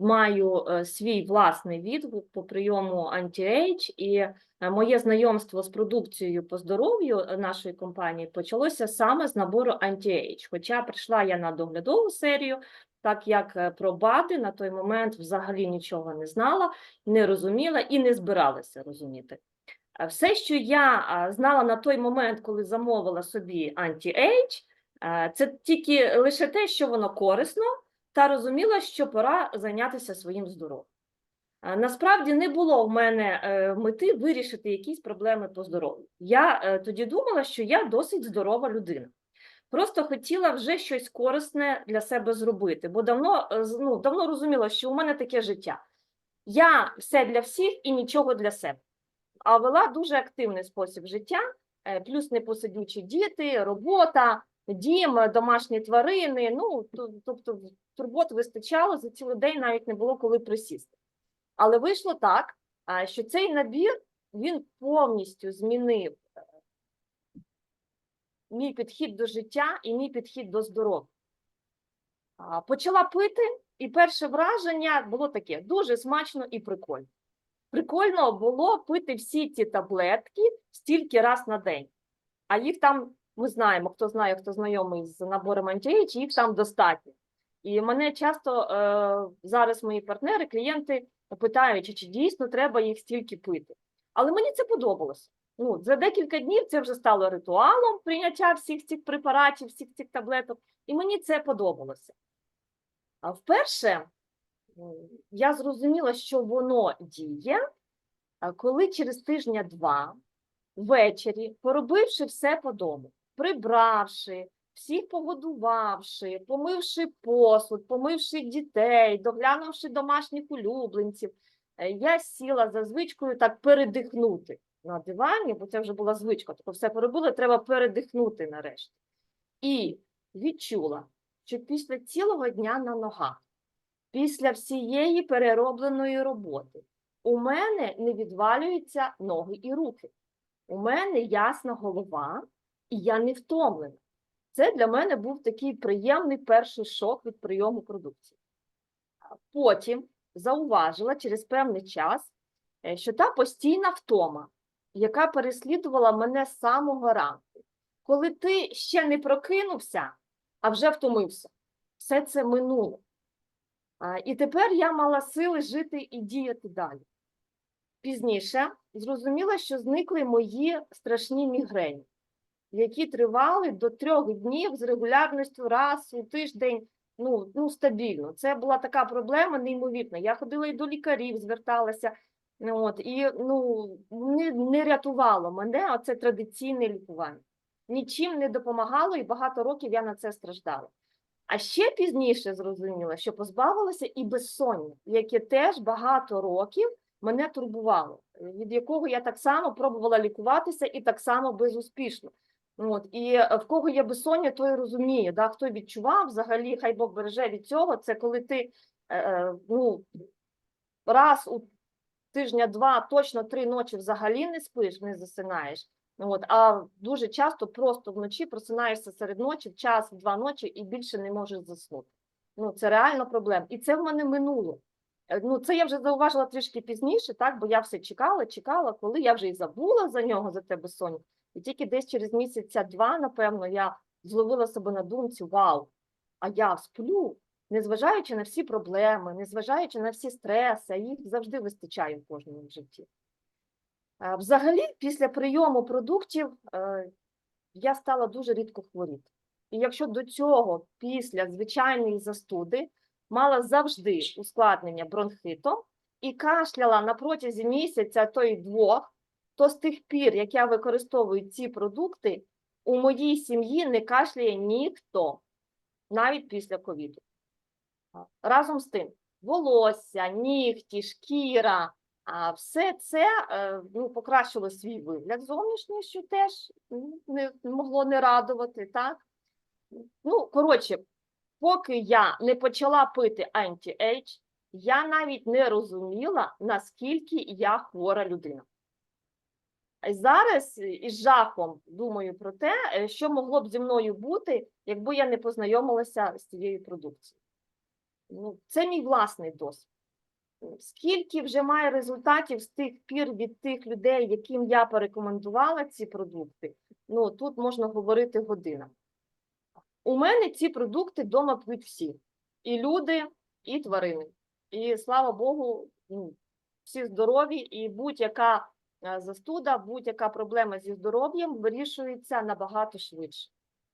маю е, свій власний відгук по прийому анті-ейдж, і е, моє знайомство з продукцією по здоров'ю е, нашої компанії почалося саме з набору анті-ейдж. Хоча прийшла я на доглядову серію, так як про БАДи на той момент взагалі нічого не знала, не розуміла і не збиралася розуміти. Все, що я знала на той момент, коли замовила собі анті-ейдж, це тільки лише те, що воно корисно, та розуміла, що пора зайнятися своїм здоров'ям. Е, Насправді не було в мене е, мети вирішити якісь проблеми по здоров'ю. Я е, тоді думала, що я досить здорова людина. Просто хотіла вже щось корисне для себе зробити, бо давно, ну, давно розуміла, що у мене таке життя. Я все для всіх і нічого для себе. А вела дуже активний спосіб життя, плюс непосидючі діти, робота, дім, домашні тварини. Ну, тобто турбот вистачало за цілий день, навіть не було коли присісти. Але вийшло так, що цей набір він повністю змінив е, мій підхід до життя і мій підхід до здоров'я. Почала пити, і перше враження було таке: дуже смачно і прикольно. Прикольно було пити всі ці таблетки стільки раз на день. А їх там, ми знаємо, хто знає, хто знайомий з набором антіейдж, їх там достатньо. І мене часто е, зараз мої партнери, клієнти питають, чи, дійсно треба їх стільки пити. Але мені це подобалося. Ну, за декілька днів це вже стало ритуалом прийняття всіх цих препаратів, всіх цих таблеток, і мені це подобалося. А вперше я зрозуміла, що воно діє, коли через тижня-два ввечері, поробивши все по дому, прибравши, всіх погодувавши, помивши посуд, помивши дітей, доглянувши домашніх улюбленців, е, я сіла за звичкою так передихнути на дивані, бо це вже була звичка, тобто все поробила, треба передихнути нарешті. І відчула, що після цілого дня на ногах, після всієї переробленої роботи, у мене не відвалюються ноги і руки. У мене ясна голова, і я не втомлена. Це для мене був такий приємний перший шок від прийому продукції. Потім зауважила через певний час, е, що та постійна втома, яка переслідувала мене з самого ранку, коли ти ще не прокинувся, а вже втомився, все це минуло. І тепер я мала сили жити і діяти далі. Пізніше зрозуміла, що зникли мої страшні мігрені, які тривали до трьох днів з регулярністю раз у тиждень, ну, ну стабільно. Це була така проблема неймовірна. Я ходила і до лікарів, зверталася, ну, от, і ну, не, не рятувало мене оце традиційне лікування. Нічим не допомагало, і багато років я на це страждала. А ще пізніше зрозуміла, що позбавилася і безсоння, яке теж багато років мене турбувало, від якого я так само пробувала лікуватися і так само безуспішно. От, і е, в кого є безсоння, той розуміє, да, хто відчував взагалі, хай Бог береже від цього, це коли ти е, е, ну, раз у тижня-два, точно три ночі взагалі не спиш, не засинаєш. От, а дуже часто просто вночі просинаєшся серед ночі, в час, в два ночі і більше не можеш заснути. Ну, це реально проблема. І це в мене минуло. Е, Ну, це я вже зауважила трішки пізніше, так, бо я все чекала, чекала, коли я вже і забула за нього, за те безсоння. І тільки десь через місяця два, напевно, я зловила себе на думці: вау, а я сплю, незважаючи на всі проблеми, незважаючи на всі стреси, а їх завжди вистачає в кожному житті. Е, Взагалі, після прийому продуктів е, я стала дуже рідко хворіти. І якщо до цього, після звичайної застуди, мала завжди ускладнення бронхитом і кашляла на протязі місяця, то й двох, то з тих пір, як я використовую ці продукти, у моїй сім'ї не кашляє ніхто, навіть після ковіду. Разом з тим, волосся, нігті, шкіра, все це е, ну, покращило свій вигляд зовнішній, що теж не могло не радувати, так? Ну, коротше, поки я не почала пити анті-ейдж, я навіть не розуміла, наскільки я хвора людина. Зараз е, із жахом думаю про те, е, що могло б зі мною бути, якби я не познайомилася з цією продукцією. Ну, це мій власний досвід. Скільки вже має результатів з тих пір від тих людей, яким я порекомендувала ці продукти, ну тут можна говорити годинами. У мене ці продукти вдома п'ють всі: і люди, і тварини. І слава Богу, ну, всі здорові, і будь-яка застуда, будь-яка проблема зі здоров'ям вирішується набагато швидше.